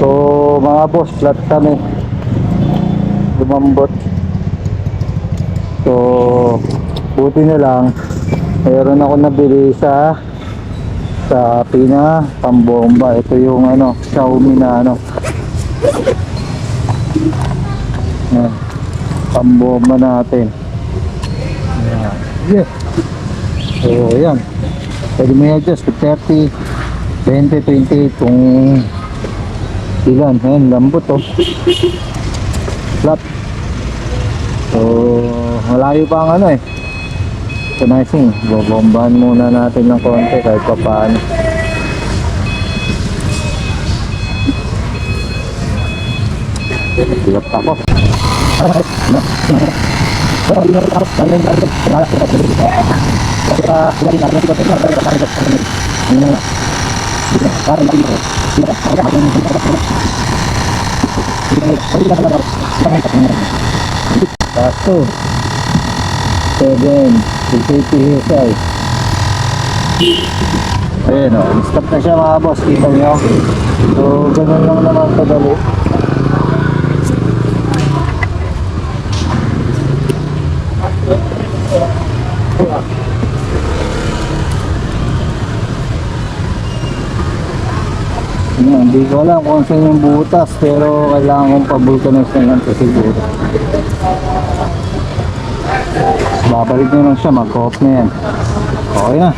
So mga boss, flat kami. Lumambot. So buti na lang mayroon ako nabili sa sa Pina pambomba. Ito yung ano, Xiaomi na ano. Yan. Pambomba natin. Yan. Yes. So yan. Pwede mo i-adjust to 30, 20, 28 kung ilan. Ayan, lambot oh. Flat. So, malayo pa ang ano eh. Tunizing. Bobombahan muna natin ng konti kahit pa paano. Hirap ako. Kaso, 7, 50 husay. Ayan o, stop na siya mga boss, kita nyo. So, ganun lang naman kadali. Yan, hindi ko alam kung saan yung butas pero kailangan kong pabulkanize na yan siguro. Babalik nyo lang siya, mag-off na yan. Okay na.